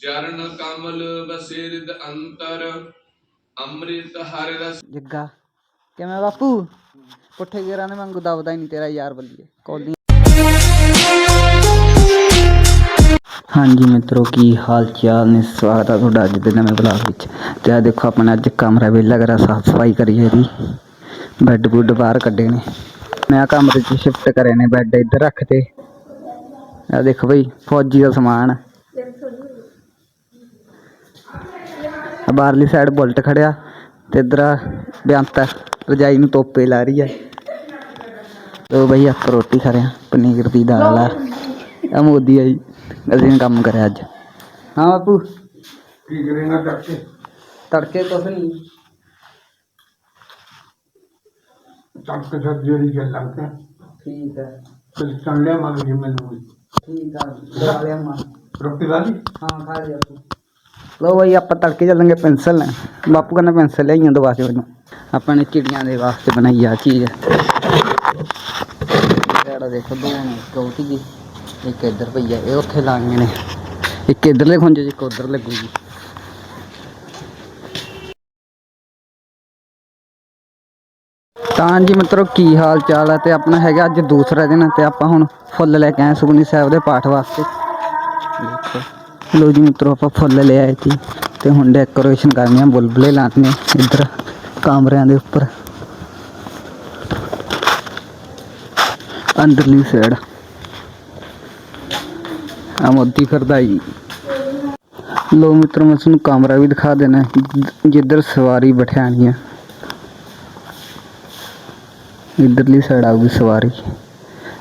ਚਰਨ ਕਮਲ ਬਸਿਰਦ ਅੰਤਰ ਅੰਮ੍ਰਿਤ ਹਰਿ ਰਸ। ਜੱਗਾ ਕਿਵੇਂ ਬਾਪੂ? ਪੁੱਠੇ ਗੇਰਾਂ ਦੇ ਵਾਂਗੂ ਦਬਦਾ ਹੀ ਨਹੀਂ ਤੇਰਾ ਯਾਰ ਬੱਲੀਏ ਕੋਲੀ ਹਾਂਜੀ ਮਿੱਤਰੋ ਕੀ ਹਾਲ ਚਾਲ ਨੇ? ਸਵਾਗਤ ਹੈ ਤੁਹਾਡਾ ਅੱਜ ਦੇ ਨਵੇਂ ਬਲੌਗ ਵਿੱਚ। ਤੇ ਆ ਦੇਖੋ ਆਪਣਾ ਅੱਜ ਕਮਰਾ ਵੇਲਾ ਕਰਾ ਸਾਫ਼ ਸਫ਼ਾਈ ਕਰੀ ਇਹਦੀ ਬੈੱਡ ਬੁੱਡ ਬਾਹਰ ਕੱਢੇ ਨੇ। ਮੈਂ ਕਮਰੇ 'ਚ ਸ਼ਿਫਟ ਕਰੇ ਨੇ ਬੈੱਡ ਇੱਧਰ ਰੱਖਤੇ ਆ ਦੇਖੋ ਬਈ ਫੌਜੀ ਦਾ ਸਮਾਨ। ਆ ਬਾਹਰਲੀ ਸਾਈਡ ਬੁਲਟ ਖੜਿਆ ਤੇ ਇਧਰ ਬਿਆੰਤ ਰਜਾਈ ਨੂੰ ਤੋਪੇ ਲਾ ਰਹੀ ਹੈ ਲੋ ਬਈ ਆਪਾਂ ਰੋਟੀ ਖਾ ਰਹੇ ਪਨੀਰ ਦੀ ਦਾਲ ਆ। ਆ ਮੋਦੀ ਆਈ ਅਸੀਂ ਕੰਮ ਕਰਿਆ ਅੱਜ। ਹਾਂ ਬਾਪੂ। ਕੀ ਕਰੇਗਾ ਤੜਕੇ। ਤੜਕੇ ਕੁਛ ਨਹੀਂ ਤੜਕੇ ਸਬਜ਼ੀ ਵਾਲੀ ਗੱਲ ਲੱਗਦਾ ਠੀਕ ਹੈ ਫਿਰ ਚੱਲ ਲਿਆ ਮੰਗ ਜੀ ਮੈਨੂੰ ਠੀਕ ਆ ਦਵਾ ਲਿਆ ਮਾਂ ਰੋਟੀ ਵਾਲੀ ਹਾਂ ਖਾ ਲਿਆ ਤੂੰ ਲੋ ਬਈ ਆਪਾਂ ਤੜਕੇ ਚੱਲਾਂਗੇ ਪੈਨਸਲ ਲੈਣ ਬਾਪੂ ਕਹਿੰਦਾ ਪੈਨਸਲ ਲਿਆਈਆਂ ਦਵਾ ਕੇ ਮੈਨੂੰ ਆਪਾਂ ਨੇ ਚਿੜੀਆਂ ਦੇ ਵਾਸਤੇ ਬਣਾਈ ਆ ਚੀਜ਼ ਜਿਹੜਾ ਦੇਖੋ ਦੋ ਨੇ ਕੌਟੀ ਜੀ ਇੱਕ ਇੱਧਰ ਪਈ ਆ ਇਹ ਉੱਥੇ ਲਾਈਆਂ ਨੇ ਇੱਕ ਇੱਧਰਲੇ ਖੁੰਝੇ 'ਚ ਇੱਕ ਉੱਧਰ ਲੱਗੂਗੀ ਤਾਂ ਜੀ ਮਿੱਤਰੋ, ਕੀ ਹਾਲ ਚਾਲ ਹੈ? ਤੇ ਆਪਣਾ ਹੈਗਾ ਅੱਜ ਦੂਸਰਾ ਦਿਨ ਤੇ ਆਪਾਂ ਹੁਣ ਫੁੱਲ ਲੈ ਕੇ ਆਏ ਸੁਖਨੀ ਸਾਹਿਬ ਦੇ ਪਾਠ ਵਾਸਤੇ। ਲੋ ਜੀ ਮਿੱਤਰੋ, ਆਪਾਂ ਫੁੱਲ ਲੈ ਆਏ ਸੀ ਤੇ ਹੁਣ ਡੈਕੋਰੇਸ਼ਨ ਕਰਨੀ ਆ, ਬੁਲਬੁਲੇ ਲਾਣੇ ਇੱਧਰ ਕਮਰਿਆਂ ਦੇ ਉੱਪਰ। ਅੰਦਰਲੀ ਸਾਈਡ ਆ ਮੋਦੀ ਫਿਰਦਾ ਜੀ। ਲੋ ਮਿੱਤਰੋ, ਮੈਂ ਤੁਹਾਨੂੰ ਕਮਰਾ ਵੀ ਦਿਖਾ ਦੇਣਾ, ਜਿੱਧਰ ਸਵਾਰੀ ਬਿਠਾਣੀ ਆ। ਇਧਰਲੀ ਸਾਈਡ ਆਊਗੀ ਸਵਾਰੀ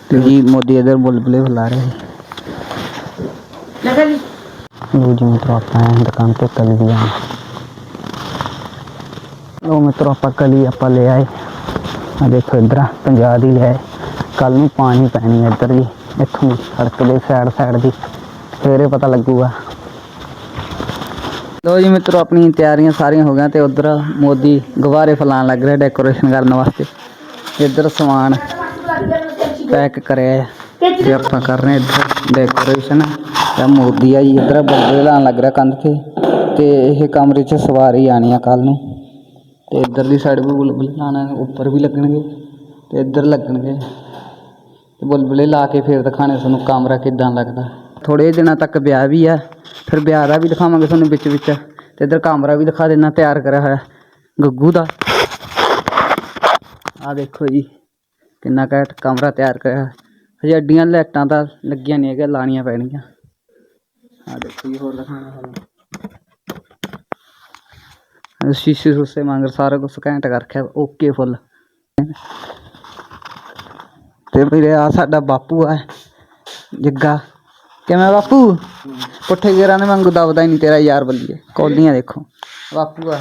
ਤੇ ਜੀ ਮੋਦੀ ਇਧਰ ਬੁਲਬੁਲੇ ਫੁਲਾ ਰਹੇ ਲੋ ਜੀ ਮਿੱਤਰੋ ਆਪਾਂ ਹਾਂ ਦੁਕਾਨ ਤੇ ਕਲੀ ਆਏ ਲੋ ਮਿੱਤਰੋ ਆਪਾਂ ਕਲੀ ਆਪਾਂ ਲੈ ਆਏ ਆ ਦੇਖੋ ਇਧਰ 50 ਦੀ ਲੈ ਕੱਲ ਨੂੰ ਪਾਣੀ ਪੈਣੀ ਹੈ ਇੱਧਰ ਜੀ ਇੱਥੋਂ ਸੜਕ ਦੇ ਸਾਈਡ ਸਾਈਡ ਦੀ ਫੇਰੇ ਪਤਾ ਲੱਗੂਗਾ ਲੋ ਜੀ ਮਿੱਤਰੋ ਆਪਣੀ ਤਿਆਰੀਆਂ ਸਾਰੀਆਂ ਹੋ ਗਈਆਂ ਤੇ ਉਧਰ ਮੋਦੀ ਗੁਬਾਰੇ ਫਲਾਣ ਲੱਗ ਰਿਹਾ ਡੈਕੋਰੇਸ਼ਨ ਕਰਨ ਵਾਸਤੇ ਇੱਧਰ ਸਮਾਨ ਪੈਕ ਕਰਿਆ ਹੈ ਤੇ ਆਪਾਂ ਕਰ ਰਹੇ ਇੱਧਰ ਡੈਕੋਰੇਸ਼ਨ ਤੇ ਮੋਦੀ ਆ ਜੀ, ਇੱਧਰ ਬੱਲੇ ਲਾਉਣ ਲੱਗ ਰਿਹਾ ਕੰਧ ਤੇ ਤੇ ਇਹ ਕਮਰੇ 'ਚ ਸਵਾਰੀ ਆਣੀ ਆ ਕੱਲ ਨੂੰ। ਤੇ ਇੱਧਰਲੀ ਸਾਈਡ ਵੀ ਬੁਲਬੁਲੇ ਲਾਣਾ ਉੱਪਰ ਵੀ ਲੱਗਣਗੇ ਤੇ ਇੱਧਰ ਲੱਗਣਗੇ। ਤੇ ਬੁਲਬੁਲੇ ਲਾ ਕੇ ਫਿਰ ਦਿਖਾਣੇ ਤੁਹਾਨੂੰ ਕਮਰਾ ਕਿੱਦਾਂ ਲੱਗਦਾ। ਥੋੜੇ ਦਿਨਾਂ ਤੱਕ ਵਿਆਹ ਵੀ ਆ, ਫਿਰ ਵਿਆਹ ਦਾ ਵੀ ਦਿਖਾਵਾਂਗੇ ਤੁਹਾਨੂੰ ਵਿੱਚ ਵਿੱਚ। ਤੇ ਇੱਧਰ ਕਮਰਾ ਵੀ ਦਿਖਾ ਦੇਣਾ ਤਿਆਰ ਕਰਿਆ ਹੋਇਆ ਗੱਗੂ ਦਾ। ਆ ਦੇਖੋ ਜੀ ਕਿੰਨਾ ਘੈਂਟ ਕਮਰਾ ਤਿਆਰ ਕਰਿਆ। ਹਜੇ ਅੱਡੀਆਂ ਲਾਈਟਾਂ ਤਾਂ ਲੱਗੀਆਂ ਨਹੀਂ ਹੈਗੀਆਂ ਲਾਣੀਆਂ ਪੈਣਗੀਆਂ। ਆ ਦੇਖੋ ਜੀ ਹੋਰ ਦਿਖਾਣਾ ਤੁਹਾਨੂੰ। ਸ਼ੀਸ਼ੇ ਸੁਸੇ ਮੰਗਰ ਸਾਰਾ ਕੁਝ ਘੈਂਟ ਕਰ ਰੱਖਿਆ ਓਕੇ ਫੁੱਲ। ਤੇ ਵੀਰੇ ਆ ਸਾਡਾ ਬਾਪੂ ਆ ਜੱਗਾ। ਕਿਵੇਂ ਬਾਪੂ? ਪੁੱਠੇ ਗੇਰਾਂ ਦੇ ਵਾਂਗੂ ਦਬਦਾ ਹੀ ਨਹੀਂ ਤੇਰਾ ਯਾਰ ਬੱਲੀਏ। ਕੌਲੀਆਂ ਦੇਖੋ ਬਾਪੂ ਆ।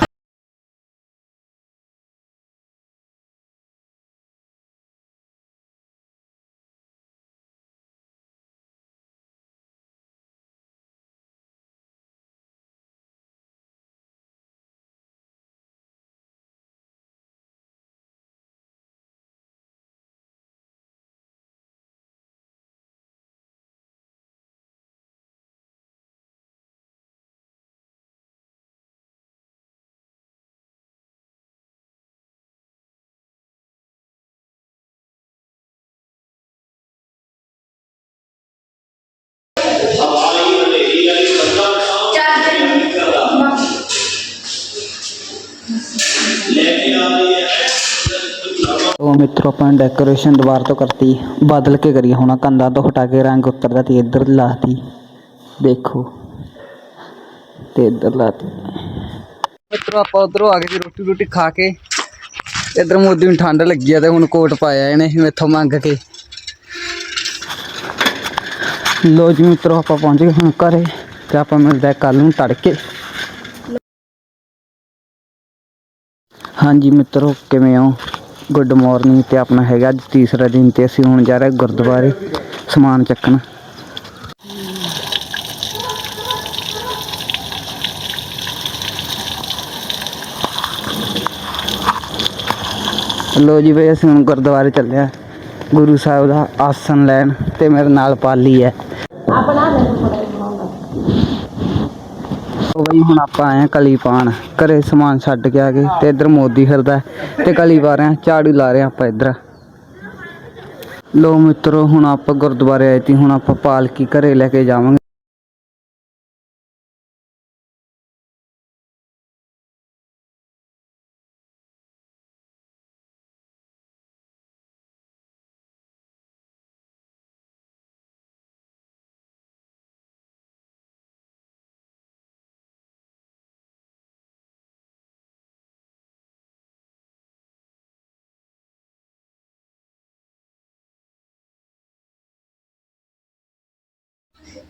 ਉਹ ਮਿੱਤਰੋ ਆਪਾਂ ਨੇ ਡੈਕੋਰੇਸ਼ਨ ਦੁਬਾਰਾ ਤੋਂ ਕਰਤੀ, ਬਦਲ ਕੇ ਕਰੀ ਹੁਣ ਆਹ ਕੰਧਾਂ ਤੋਂ ਹਟਾ ਕੇ ਰੰਗ ਉਤਰਦਾ ਤੇ ਇੱਧਰ ਲਾਤੀ। ਦੇਖੋ, ਤੇ ਇੱਧਰ ਲਾਤੀ। ਮਿੱਤਰੋ ਆਪਾਂ ਉਧਰੋਂ ਆ ਗਏ ਜੀ ਰੋਟੀ ਰੋਟੀ ਖਾ ਕੇ। ਇੱਧਰ ਮੋਦੀ ਨੂੰ ਠੰਡ ਲੱਗੀ ਆ ਤੇ ਹੁਣ ਕੋਟ ਪਾਇਆ ਇਹਨੇ ਮੇਥੋਂ ਮੰਗ ਕੇ। ਲੋ ਜੀ ਮਿੱਤਰੋ ਆਪਾਂ ਪਹੁੰਚ ਗਏ ਹੁਣ ਘਰੇ ਤੇ ਆਪਾਂ ਮਿਲਦੇ ਕੱਲ ਨੂੰ ਤੜਕੇ। ਹਾਂਜੀ ਮਿੱਤਰੋ, ਕਿਵੇਂ ਹੋ? ਗੁੱਡ ਮਾਰਨਿੰਗ ਤੇ ਆਪਣਾ ਹੈਗਾ ਅੱਜ ਤੀਸਰਾ ਦਿਨ ਤੇ ਅਸੀਂ ਹੁਣ ਜਾ ਰਹੇ ਗੁਰਦੁਆਰੇ ਸਮਾਨ ਚੱਕਣ। ਲੋ ਜੀ ਬਈ, ਅਸੀਂ ਹੁਣ ਗੁਰਦੁਆਰੇ ਚੱਲੇ ਆ। ਗੁਰੂ ਸਾਹਿਬ ਦਾ ਆਸਨ ਲੈਣ ਤੇ ਮੇਰੇ ਨਾਲ ਪਾਲੀ ਹੈ। ਜੀ ਹੁਣ ਆਪਾਂ ਆਏ ਆ ਕਲੀ ਪਾਣ ਘਰੇ ਸਮਾਨ ਛੱਡ ਕੇ ਆ ਗਏ ਤੇ ਇੱਧਰ ਮੋਦੀ ਫਿਰਦਾ ਤੇ ਕਲੀ ਪਾ ਰਹੇ ਆ ਝਾੜੂ ਲਾ ਰਹੇ ਆ ਆਪਾਂ ਇੱਧਰ। ਲੋ ਮਿੱਤਰੋ, ਹੁਣ ਆਪਾਂ ਗੁਰਦੁਆਰੇ ਆਏ ਤੀ ਹੁਣ ਆਪਾਂ ਪਾਲਕੀ ਘਰੇ ਲੈ ਕੇ ਜਾਵਾਂਗੇ।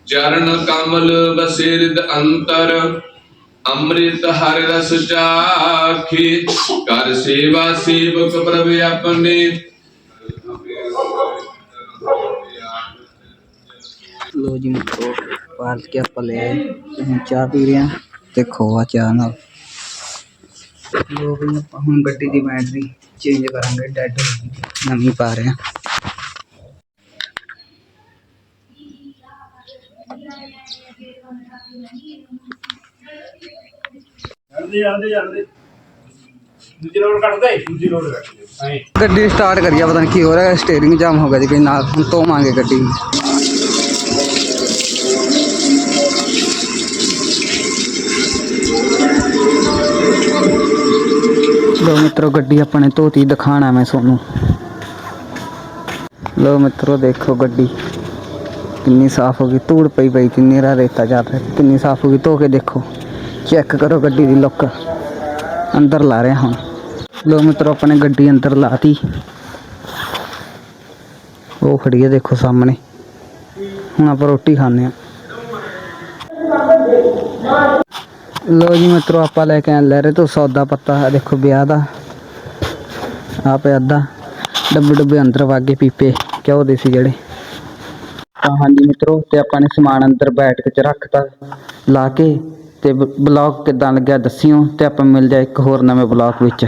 ਚਰਨ ਕਮਲ ਬਸਿਰਦ ਅੰਤਰ, ਅੰਮ੍ਰਿਤ ਹਰਿ ਰਸ ਚਾਖੀ। ਕਰ ਸੇਵਾ ਸੇਵਕ ਪ੍ਰਭ ਆਪਣੇ। ਲੋ ਜੀ ਮਿੱਤਰੋ, ਪਾਲਕੀ ਆਪਾਂ ਲੈ ਹੁਣ ਚਾਹ ਪੀ ਰਹੇ ਆ ਤੇ ਖੋਆ ਚਾਹ ਨਾਲ। ਲੋ ਵੀ ਆਪਾਂ ਹੁਣ ਗੱਡੀ ਦੀ ਬੈਟਰੀ ਚੇਂਜ ਕਰਾਂਗੇ ਡੈਡ ਹੋ ਗਈ। ਨਵੀਂ ਪਾ ਰਹੇ ਆ ਜਾਂਦੇ ਜਾਂਦੇ ਜਾਂਦੇ। ਦੂਜੀ ਰੋਡ ਕੱਟ ਦੂਜੀ ਰੋਡ ਕੱਟ ਦੇ ਗੱਡੀ ਸਟਾਰਟ ਕਰੀਆ ਪਤਾ ਨਹੀਂ ਕੀ ਹੋ ਰਿਹਾ ਸਟੀਅਰਿੰਗ ਜਾਮ ਹੋ ਗਿਆ ਜੀ ਕੋਈ ਨਾਲ ਹੁਣ ਧੋਵਾਂਗੇ ਗੱਡੀ। ਲੋ ਮਿੱਤਰੋ, ਗੱਡੀ ਆਪਣੇ ਧੋਤੀ ਦਿਖਾਣਾ ਮੈਂ ਤੁਹਾਨੂੰ। ਲੋ ਮਿੱਤਰੋ, ਦੇਖੋ ਗੱਡੀ। ਕਿੰਨੀ ਸਾਫ਼ ਹੋ ਗਈ, ਧੂੜ ਪਈ ਪਈ, ਕਿੰਨੀ ਨੀਰਾ ਰੇਤਾ ਚੱਲ ਰਿਹਾ ਕਿੰਨੀ ਸਾਫ਼ ਹੋ ਗਈ, ਧੋ ਕੇ ਦੇਖੋ। ਚੈੱਕ ਕਰੋ ਗੱਡੀ ਦੀ ਲੁੱਕ। ਅੰਦਰ ਲਾ ਰਿਹਾ ਹੁਣ। ਲੋ ਮਿੱਤਰੋ, ਆਪਣੇ ਗੱਡੀ ਅੰਦਰ ਲਾਤੀ। ਉਹ ਖੜੀ ਹੈ ਦੇਖੋ ਸਾਹਮਣੇ। ਹੁਣ ਆਪਾਂ ਰੋਟੀ ਖਾਣੇ ਆ ਲੋ ਜੀ ਮਿੱਤਰੋ, ਆਪਾਂ ਲੈ ਕੇ ਆਏ ਲਹਿਰੇ ਤੋਂ ਸੌਦਾ ਪੱਤਾ। ਦੇਖੋ ਵਿਆਹ ਦਾ। ਆ ਪਿਆ ਅੱਧਾ। ਡੱਬੇ ਡੱਬੇ ਅੰਦਰ ਵਾਗੇ ਪੀਪੇ। ਕਿਉਂ ਦੇ ਸੀ ਜਿਹੜੇ? ਤਾਂ ਹਾਂਜੀ ਮਿੱਤਰੋ, ਤੇ ਆਪਾਂ ਨੇ ਸਮਾਨ ਅੰਦਰ ਬੈਠ ਕੇ ਚ ਰੱਖਤਾ। ਲਾ ਕੇ ਤੇ ਬਲੌਗ ਕਿਦਾਂ ਲੱਗਿਆ ਦੱਸਿਓ ਤੇ ਆਪਾਂ ਮਿਲ ਜਾ ਇੱਕ ਹੋਰ ਨਵੇਂ ਬਲੌਗ ਵਿੱਚ।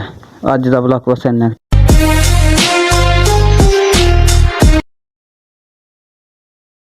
ਅੱਜ ਦਾ ਬਲੌਗ ਬਸ ਇੰਨਾ